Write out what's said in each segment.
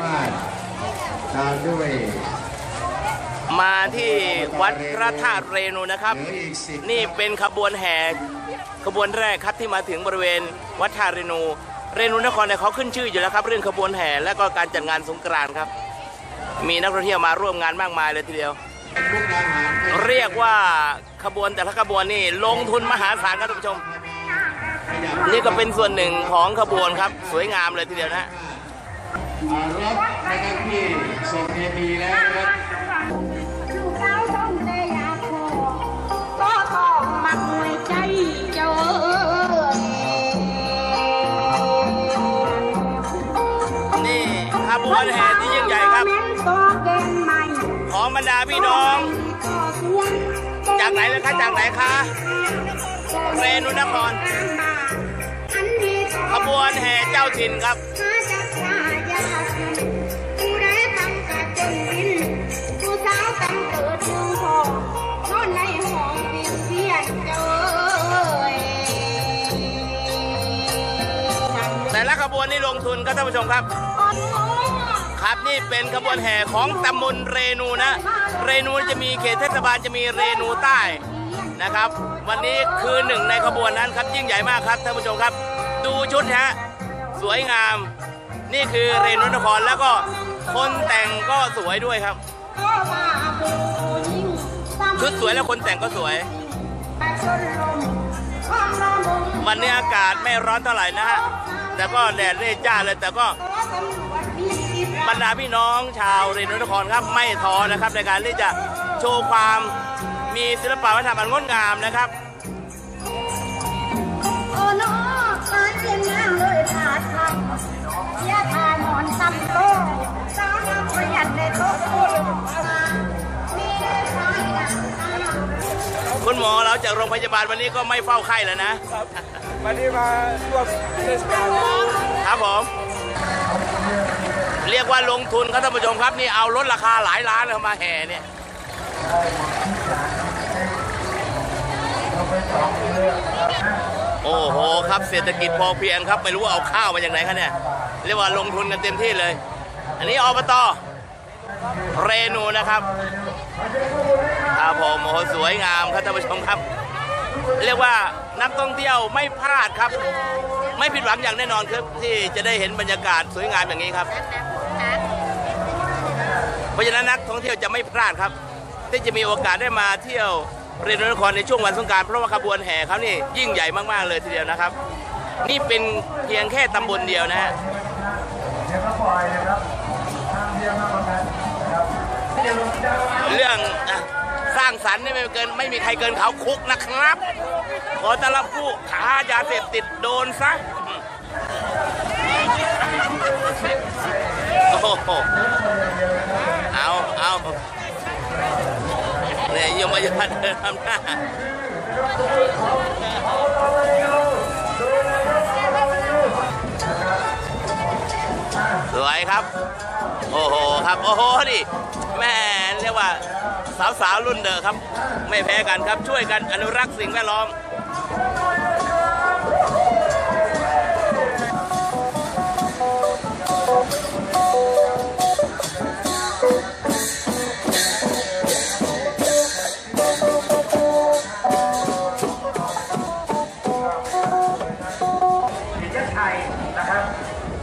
วาดตามด้วย มาที่วัดพระธาตุเรนูนะครับ เหลืออีกสิบ นี่เป็นขบวนแห่ขบวนแรกครับที่มาถึงบริเวณวัดท่าเรนู เรนูนครเนี่ยเขาขึ้นชื่ออยู่แล้วครับ เรื่องขบวนแห่และก็การจัดงานสงกรานต์ครับ มีนักท่องเที่ยวมาร่วมงานมากมายเลยทีเดียว มุกดาหารไปเรียกว่าขบวนแต่ละขบวนนี่ลงทุนมหาศาลครับท่านผู้ชมนี่ก็เป็นส่วนหนึ่งของขบวนครับ สวยงามเลยทีเดียวนะอ่า รถนะครับที่ส่งเอบีแล้วนะครับลูกสาวต้องได้อยากขอก็ต้องมักหน่วยใจเจ้าเอ้ยนี่ขบวนแห่ที่ยิ่งใหญ่ครับแม่นตัวเก่งใหม่ของบรรดาพี่น้อง จากไหนเลยคะจากไหนคะเรนูนครอันนี้ขบวนแห่เจ้าถิ่นครับ ครับท่านผู้ชมครับ ครับนี่เป็นขบวนแห่ของตำบลเรนูนะ เรนูจะมีเขตเทศบาลจะมีเรนูใต้นะครับ วันนี้คือหนึ่งในขบวนนั้นครับยิ่งใหญ่มากครับท่านผู้ชมครับ ดูชุดฮะสวยงาม นี่คือเรนูนครแล้วก็คนแต่งก็สวยด้วยครับชุดสวยแล้วคนแต่งก็สวยวามระมุนวันนี้อากาศไม่ร้อนเท่าไหร่นะฮะ แต่ก็แดดเร่จ้าเลยแต่ก็บรรดาพี่น้องชาวเรนนครครับไม่ท้อนะครับในการที่จะโชว์ความมีศิลปะวัฒนธรรมอันงดงามนะครับโอ้น้อตาเจียนนางเลยขาดพักเสียทานอนซ้ำโตสาวน้ำประหยัดในโต๊ะโอ้ลงมามีสายดังคุณหมอเราจากโรงพยาบาลวันนี้ก็ไม่เฝ้าไข้แล้วนะครับ วันนี้มาร่วมเทศกาลครับผมเรียกว่าลงทุนครับท่านผู้ชมครับนี่เอาลดราคาหลายล้านเข้ามาแห่เนี่ยโอ้โหครับเศรษฐกิจพอเพียงครับไม่รู้ว่าเอาข้าวมาจากไหนครับเนี่ยเรียกว่าลงทุนกันเต็มที่เลย อันนี้อบตเรนูนะครับครับผมโอ้โหสวยงามครับท่านผู้ชมครับ เรียกว่า นักท่องเที่ยวไม่พลาดครับ ไม่ผิดหวังอย่างแน่นอนครับ ที่จะได้เห็นบรรยากาศสวยงามอย่างนี้ครับ เพราะฉะนั้นนักท่องเที่ยวจะไม่พลาดครับ ที่จะมีโอกาสได้มาเที่ยวเรนนครในช่วงวันสงการเพราะว่าขบวนแห่เขานี่ยิ่งใหญ่มากๆเลยทีเดียวนะครับ นี่เป็นเพียงแค่ตำบลเดียวนะฮะ ร้างสรรค์นี่ไม่เกินไม่มีใครเกินเขาคุกนะครับ ขอต้อนรับผู้ค้ายาเสพติดโดนซะโอ้โหเอาเอาเนี่ยยมยาเดินทำหน้าสวยครับ โอ้โห ครับ โอ้โหนี่แม่เรียกว่า สาวๆรุ่นเดอะครับ ไม่แพ้กันครับช่วยกันอนุรักษ์สิ่งแวดล้อมปิยชัยนะครับ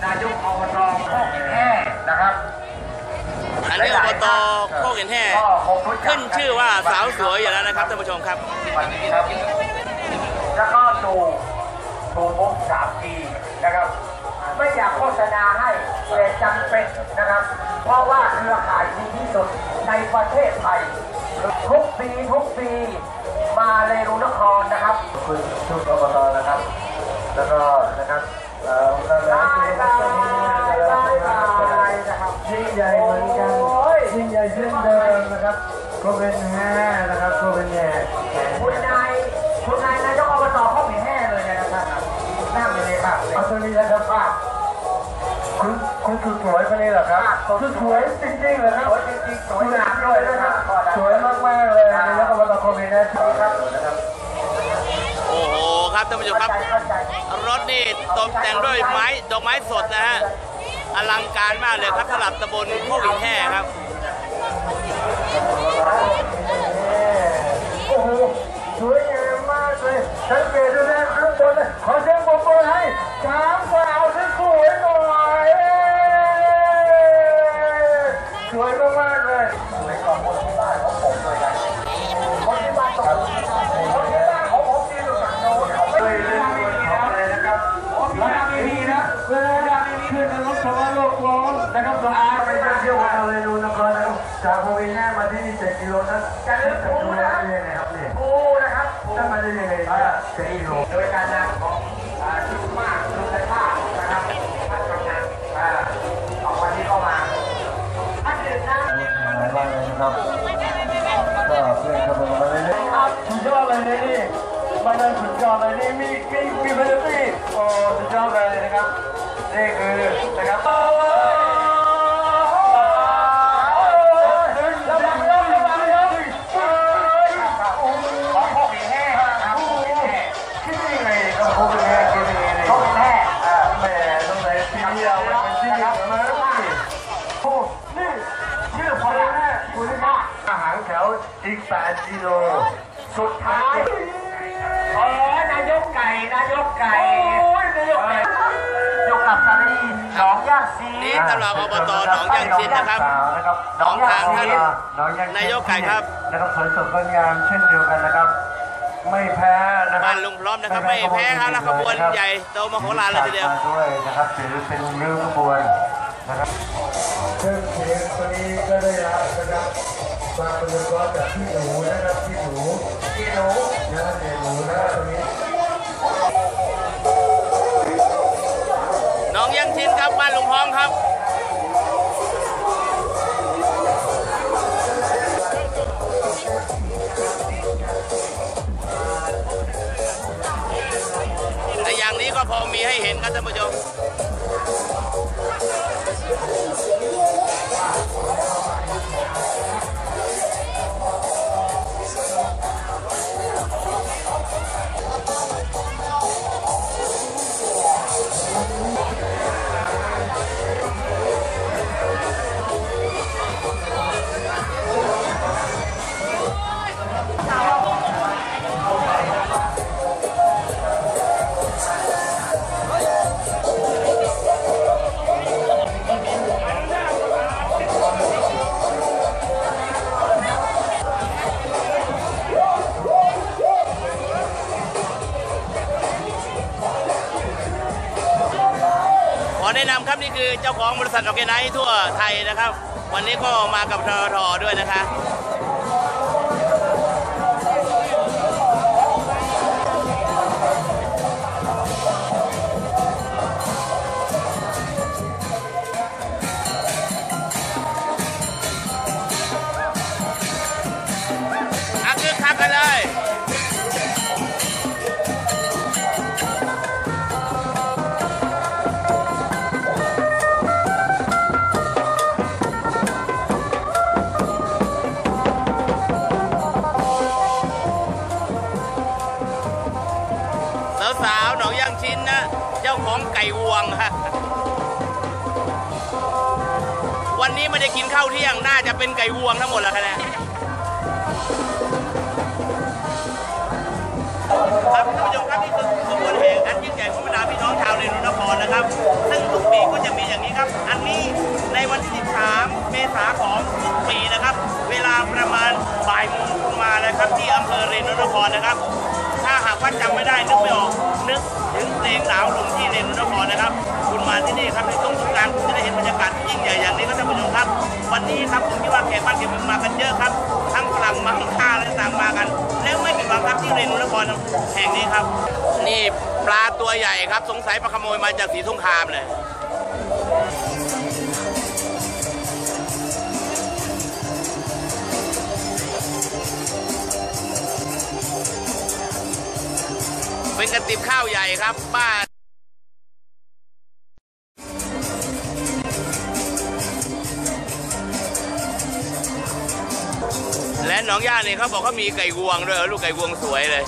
นายกอบต อันนี้อบตโคกเห็นแห่ขึ้นชื่อว่าสาวสวยอยู่แล้วนะครับท่านผู้ชมครับวันนี้ครับแล้วก็ดูดูมุกสามทีนะครับ ไม่อยากโฆษณาให้แต่จำเป็นนะครับ เพราะว่าเครือข่ายดีที่สุดในประเทศไทยทุกปีทุกปีมาเรนูนครนะครับคุณชุดอบตนะครับ แล้วก็นะครับเอ่อ ครับก็เป็นแห่นะครับก็เป็นแห่คุณนายคุณนายนายกอบตเขาเป็นแห่เลยนะครับนั่งอยู่ในภาพเอาตัวนี้แล้วครับภาพคุณคุณคือสวยคนนี้เหรอครับคือสวยจริงๆเหรอครับสวยจริงๆสวยงามด้วยนะครับสวยมากๆเลยนายกอบตคอมเมนต์นะครับนะครับโอ้โหครับท่านผู้ชมครับเข้าใจรถนี่ตกแต่งด้วยไม้ดอกไม้สดนะฮะอลังการมากเลยครับสำหรับตำบลโคกหินแห่ครับ โอ้โหสวยงามมากเลยสังเกตดูนะข้างบนเลยขอเสียงปรบมือให้สามสาวสวยๆหน่อยสวยมากๆเลยสวยกว่าคนที่บ้านของผมเลยนะคนที่บ้านของผมคนที่บ้านของผมที่อยู่ฝั่งโน้นเลยเรื่องของเลยนะครับแล้วไม่มีนะเวลาไม่มีขึ้นรถสวรรค์โลกร้อนนะครับเราอาไปเที่ยวทะเลนูนครนะครับ จากโควิดแน่มาที่นี่เจ็ดกิโลนะจะเลือกดูนะยังไงครับเนี่ยโอ้นะครับจะมาได้ยังไงเจ็ดกิโลโดยการนำของชุดมากชุดผ้านะครับท่านกำนันสองวันนี้ก็มาท่านเดินหน้าบ้างเลยนะครับก็เพื่อนกำลังมาเรื่อยครับสุดยอดเลยนะนี่มันเป็นสุดยอดเลยนี่มีมีมีพันธุ์ที่โอ้สุดยอดเลยนะครับนี่คือนะครับ 8กิโลสุดท้ายโอ้ยนายกไก่ นายกไก่โอ้ยนายกไก่ยกกับสาลีหนองย่าซีนี่ตำรวจอบตหนองยางชินนะครับหนองยางของทางท่านหนองยางนายกไก่ครับนะครับสวยสดงดงามเช่นเดียวกันนะครับ ไม่แพ้นะครับบ้านลุงพร้อมนะครับไม่แพ้ครับแล้วขบวนใหญ่โตมโหฬารเลยทีเดียวมาด้วยนะครับถือเป็นริ้วขบวนนะครับเครื่องเสียงตัวนี้ก็ได้รับนะครับค วามเป็นร้อนจากพี่หนูนะครับพี่หนูพี่หนูนะเสียหนูนะครับตัวนี้น้องยังชินครับบ้านลุงพ้อมครับแต่อย่างนี้ก็พอมีให้เห็นครับท่านผู้ชม อแนะนำครับนี่คือเจ้าของบริษัทออร์แกไนท์ทั่วไทยนะครับ วันนี้ก็มากับททด้วยนะคะ นี้ไม่ได้กินข้าเที่ยงน่าจะเป็นไก่วงทั้งหมดแล้วคะเนี่ยครับท่านผู้ชมครับนี่คือขบวนแห่อันยิ่งใหญ่ของบรรดาพี่น้องชาวเรนุนครนะครับ ซึ่งทุกปีก็จะมีอย่างนี้ครับ อันนี้ในวันที่ 13 เมษายนของทุกปีนะครับ เวลาประมาณบ่ายโมงคุณมานะครับที่อำเภอเรนุนครนะครับ ถ้าหากว่าจำไม่ได้นึกไม่ออกนึกถึงเพลงหนาวลมที่เรนุนครนะครับ คุณมาที่นี่ครับในช่วง วันนี้ครับผมคิดว่าแขกบ้านแขกเมืองมากันเยอะครับ ทั้งฝรั่งมังค่าและต่างมากัน แล้วไม่มีบางครับที่เรนุนครแห่งนี้ครับ นี่ปลาตัวใหญ่ครับ สงสัยปลาขโมยมาจากสีสงครามเลยเป็นกระติบข้าวใหญ่ครับบ้าน หนองย่าเนี่ยเขาบอกเขามีไก่งวงด้วยลูกไก่งวงสวยเลย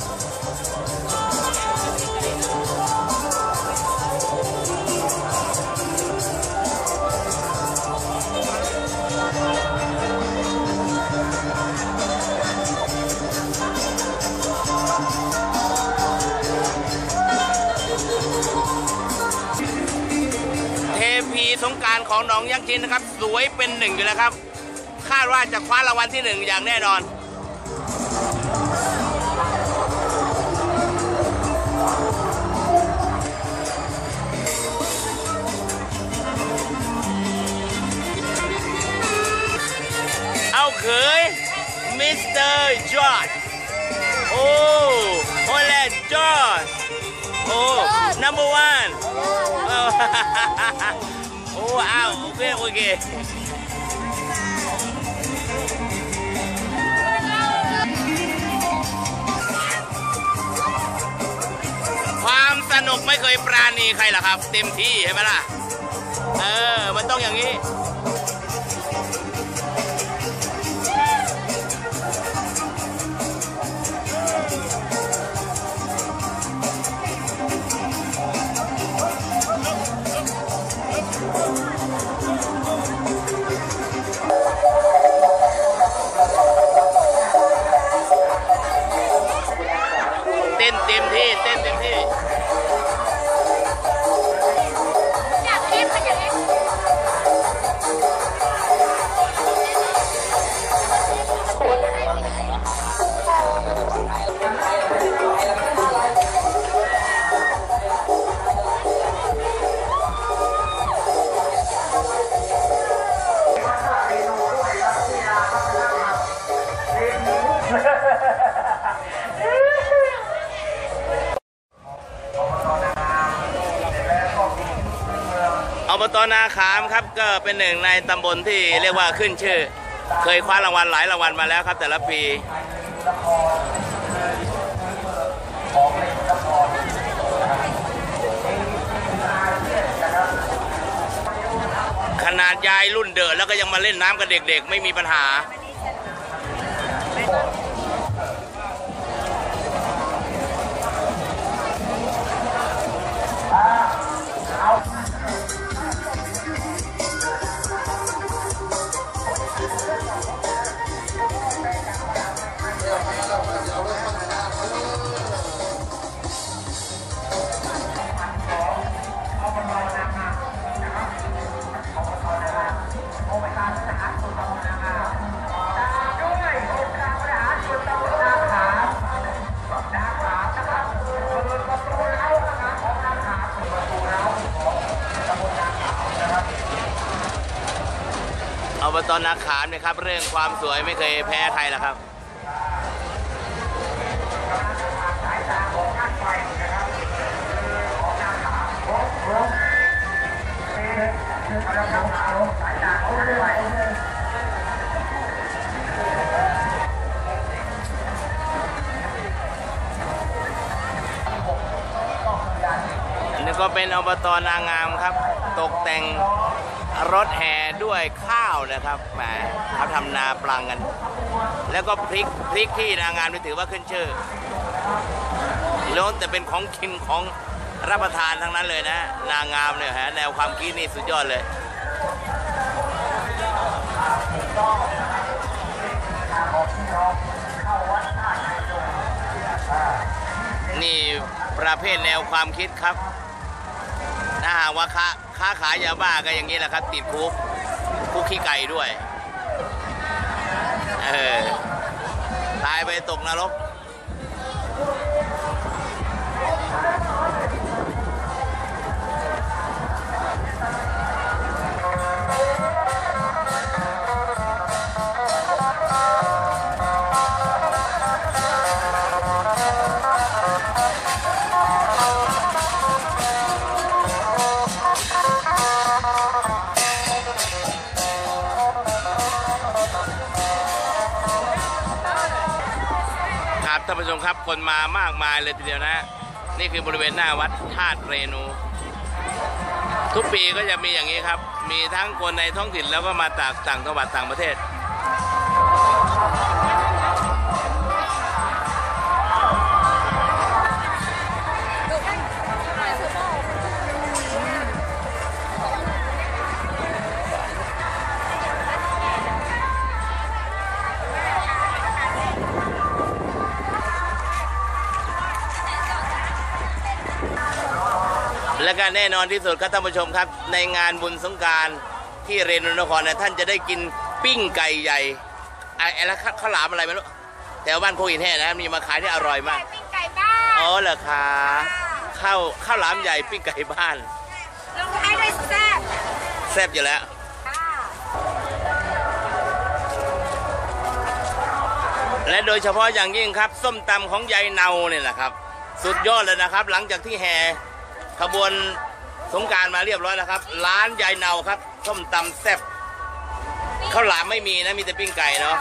เทพีสงการของหนองยักษ์ชินนะครับ สวยเป็นหนึ่งอยู่แล้วครับ ว่าจะคว้ารางวัลที่หนึ่งอย่างแน่นอน เอาเขยมิสเตอร์จอร์ดโอ้ฮอลแลนด์จอร์ดโอ้ number one โอ้โอ้อ้าวโอเคโอเค นุกไม่เคยปราณีใครหรอกครับ เต็มที่ใช่ไหมล่ะ เออ มันต้องอย่างนี้ อบตนาขามครับก็เป็นหนึ่งในตำบลที่เรียกว่าขึ้นชื่อ เคยคว้ารางวัลหลายรางวัลมาแล้วครับ แต่ละปีขนาดยายรุ่นเดอะแล้วก็ยังมาเล่นน้ำกับเด็กๆ ไม่มีปัญหา อบตนาขามเนี่ยครับ เรื่องความสวยไม่เคยแพ้ใครหรอกครับอันนี้ก็เป็นอบตนางงามครับ ตกแต่ง รถแห่ด้วยข้าวนะครับแหมเขาทำนาปลังกัน แล้วก็พริกพริกที่นางงามนี่ถือว่าขึ้นชื่อล้วนแต่เป็นของกินของรับประทานทั้งนั้นเลยนะ นางงามเนี่ยฮะแนวความคิดนี่สุดยอดเลยนี่ประเภทแนวความคิดครับ ถ้าหากว่าค้าค้าขายยาบ้าก็อย่างนี้แหละครับ ติดคุกคุกขี้ไก่ด้วย เออ ตายไปตกนรก ผู้ชมครับคนมามากมายเลยทีเดียวนะ นี่คือบริเวณหน้าวัดธาตุเรนู ทุกปีก็จะมีอย่างนี้ครับ มีทั้งคนในท้องถิ่นแล้วก็มาจากต่างจังหวัดต่างประเทศ และก็แน่นอนที่สุดครับท่านผู้ชมครับ ในงานบุญสงกรารที่เรนูนครเนี่ยท่านจะได้กินปิ้งไก่ใหญ่ไอ้ไอ้แล้วข้าวหลามอะไรไม่รู้แถวบ้านโคกินแห่นะครับมีมาขายที่อร่อยมาก ปิ้งไก่บ้านอ๋อเหรอคะข้าวข้าวหลามใหญ่ปิ้งไก่บ้านลงท้ายด้วยแซ่บแซ่บอยู่แล้วค่ะและโดยเฉพาะอย่างยิ่งครับ ส้มตำของยายเนาเนี่ยแหละครับ สุดยอดเลยนะครับ หลังจากที่แห่ ขบวนสงการมาเรียบร้อยแล้วครับ ร้านยายเนาครับส้มตำแซ่บข้าวหลามไม่มีนะมีแต่ปิ้งไก่เนาะ